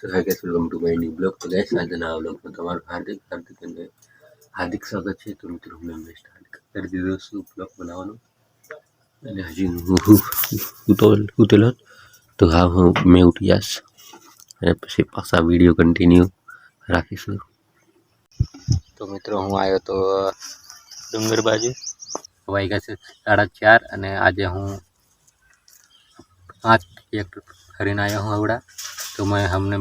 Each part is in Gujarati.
તો hi welcome to my new blog તો ગાઈસ આજના બ્લોગમાં તમારું હાર્દિક હાર્દિક અને હાર્દિક સ્વાગત છે. તો મિત્રો હું મેં સ્ટાર્ટ કરી દીધો છું બ્લોગ બનાવવાનો અને હજી હું ઉતો ઉતેલો તો હા હું મેં ઉઠી જઈશ અને પછી પાછા વીડિયો કન્ટિન્યુ રાખીશું. તો મિત્રો હું આવ્યો તો ડુંગર બાજુ. વાગ્યા છે સાડા ચાર અને આજે હું પાંચ એક ફરીને આવ્યો હું આવડા. તો મેં અમને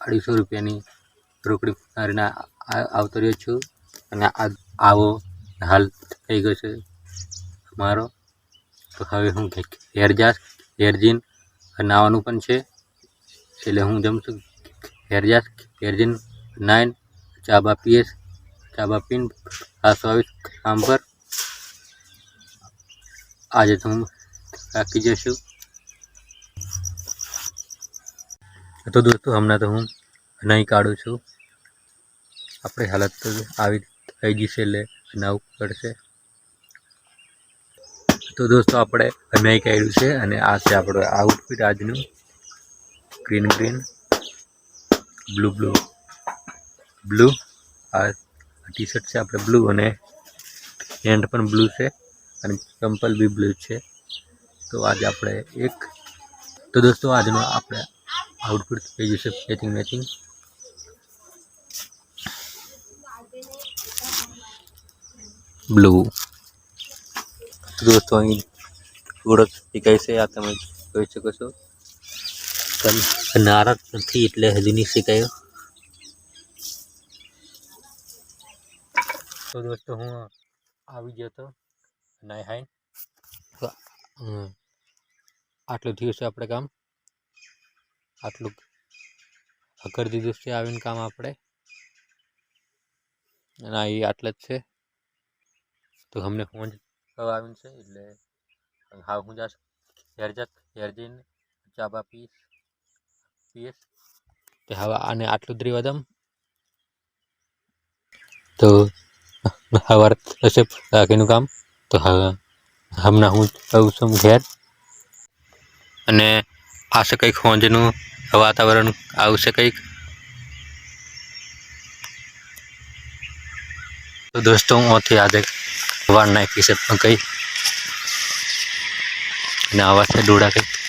અઢીસો રૂપિયાની રોકડી મારીને આવતો રહ્યો છું. અને આ આવો હાલ થઈ ગયો છે મારો. તો હવે હું ઘેર જાશ ઘેર જઈને નાવાનું પણ છે. એટલે હું જમું છું ઘેર જાશ ઘેર જઈને નાઈન, ચા પીએસ, ચા બા પીને પાછો આવીશ કામ પર. આજે તો હું રાખી જશું તો દોસ્તો, હમણાં તો હું નહીં કાઢું છું. આપણી હાલત તો આવી થઈ જશે એટલે નાવું પડશે તો દોસ્તો, આપણે નહીં કાઢ્યું છે અને આ છે આપણું આઉટફિટ આજનું. Green green blue blue blue આ ટી શર્ટ છે, આપણે બ્લુ અને પેન્ટ પણ બ્લુ છે અને ચંપલ બી બ્લુ છે. તો આજે આપણે એક તો દોસ્તો, આજનો આપણે આઉટફિટ થઈ જશે મેચિંગ મેચિંગ બ્લુ તો દોસ્તો અહીં ઓળખ શીખાય છે આ તમે જોઈ શકો છો. પણ નારાજ નથી એટલે હજુ નહીં શીખાયો. તો દોસ્તો હું આવી ગયો હતો નાય હાય. આટલું થયું છે આપણે કામ. આટલું કરી દીધું આવીને કામ આપણે ના એ આટલે જ છે. તો અમને ફોન આવીને છે, એટલે હા હું જાશ ઘેર જાત ઘેર જઈને ચા બા પીશ પીએસ તે હવે આને આટલું જ દમ. તો સવાર થશે બાકીનું કામ. તો હવે હમણાં હું જાઉં છું ઘેર. અને આ કંઈક હોંજનું વાતાવરણ આવશે કંઈક? દોસ્તો, હું અહીંથી આજે વાર નાખી છે પણ કંઈ. અને આવા છે ડોળા કંઈક